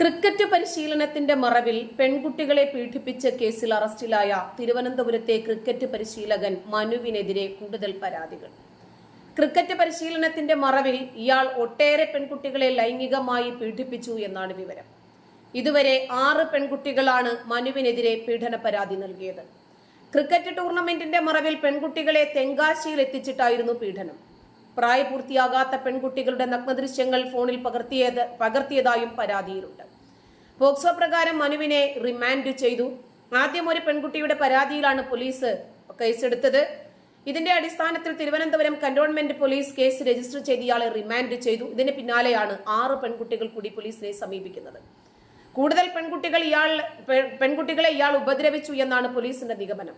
Cricket പരിശീലനത്തിന്റെ മറവിൽ പെൺകുട്ടികളെ പീഡിപ്പിച്ച കേസിൽ അറസ്റ്റിലായ തിരുവനന്തപുരത്തെ ക്രിക്കറ്റ് പരിശീലകൻ മനുവിനെതിരെ കൂടുതൽ പരാതികൾ. ക്രിക്കറ്റ് പരിശീലനത്തിന്റെ മറവിൽ ഇയാൾ ഒട്ടേറെ പെൺകുട്ടികളെ ലൈംഗികമായി പീഡിപ്പിച്ചു എന്നാണ് വിവരം. ഇതുവരെ ആറ് പെൺകുട്ടികളാണ് മനുവിനെതിരെ പീഡന പരാതി നൽകിയത്. ക്രിക്കറ്റ് ടൂർണമെന്റിന്റെ മറവിൽ പെൺകുട്ടികളെ തെങ്കാശിയിൽ എത്തിച്ചിട്ടായിരുന്നു പീഡനം. പ്രായപൂർത്തിയാകാത്ത പെൺകുട്ടികളുടെ നഗ്നദൃശ്യങ്ങൾ ഫോണിൽ പകർത്തിയത് പകർത്തിയതായും പരാതിയിലുണ്ട്. പോക്സോ പ്രകാരം മനുവിനെ റിമാൻഡ് ചെയ്തു. ആദ്യം ഒരു പെൺകുട്ടിയുടെ പരാതിയിലാണ് പോലീസ് കേസെടുത്തത്. ഇതിന്റെ അടിസ്ഥാനത്തിൽ Thiruvananthapuram cantonment police case register ചെയ്ത് ഇയാളെ റിമാൻഡ് ചെയ്തു. ഇതിന് പിന്നാലെയാണ് ആറ് പെൺകുട്ടികൾ കൂടി പോലീസിനെ സമീപിക്കുന്നത്. കൂടുതൽ പെൺകുട്ടികൾ ഇയാൾ പെൺകുട്ടികളെ ഇയാൾ ഉപദ്രവിച്ചു എന്നാണ് പോലീസിന്റെ നിഗമനം.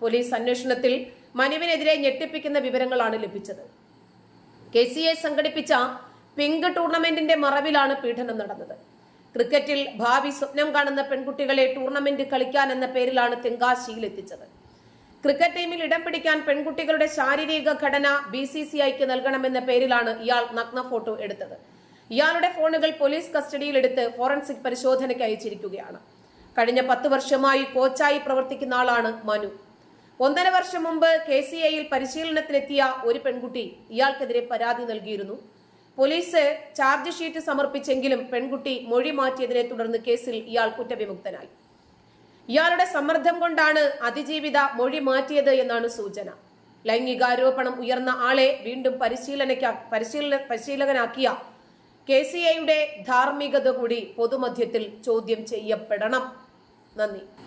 പോലീസ് അന്വേഷണത്തിൽ മനുവിനെതിരെ ഞെട്ടിപ്പിക്കുന്ന വിവരങ്ങളാണ് ലഭിച്ചത്. കെ സി എ സംഘടിപ്പിച്ച പിങ്ക് ടൂർണമെന്റിന്റെ മറവിലാണ് പീഡനം നടന്നത്. ക്രിക്കറ്റിൽ ഭാവി സ്വപ്നം കാണുന്ന പെൺകുട്ടികളെ ടൂർണമെന്റ് കളിക്കാൻ എന്ന പേരിലാണ് തെങ്കാശിയിൽ എത്തിച്ചത്. ക്രിക്കറ്റ് ടീമിൽ ഇടം പിടിക്കാൻ പെൺകുട്ടികളുടെ ശാരീരിക ഘടന ബി സി സി ഐക്ക് നൽകണമെന്ന പേരിലാണ് ഇയാൾ നഗ്ന ഫോട്ടോ എടുത്തത്. ഇയാളുടെ ഫോണുകൾ പോലീസ് കസ്റ്റഡിയിലെടുത്ത് ഫോറൻസിക് പരിശോധനയ്ക്ക് അയച്ചിരിക്കുകയാണ്. കഴിഞ്ഞ പത്ത് വർഷമായി കോച്ചായി പ്രവർത്തിക്കുന്ന ആളാണ് മനു. ഒന്നര വർഷം മുമ്പ് കെ സി ഐയിൽ പരിശീലനത്തിനെത്തിയ ഒരു പെൺകുട്ടി ഇയാൾക്കെതിരെ പരാതി നൽകിയിരുന്നു. പോലീസ് ചാർജ് ഷീറ്റ് സമർപ്പിച്ചെങ്കിലും പെൺകുട്ടി മൊഴി മാറ്റിയതിനെ തുടർന്ന് കേസിൽ ഇയാൾ കുറ്റവിമുക്തനായി. ഇയാളുടെ സമ്മർദ്ദം കൊണ്ടാണ് അതിജീവിത മൊഴി മാറ്റിയത് എന്നാണ് സൂചന. ലൈംഗികാരോപണം ഉയർന്ന ആളെ വീണ്ടും പരിശീലനയ്ക്കാ പരിശീലന പരിശീലകനാക്കിയ കെ സി ഐയുടെ ധാർമ്മികത കൂടി പൊതുമധ്യത്തിൽ ചോദ്യം ചെയ്യപ്പെടണം. നന്ദി.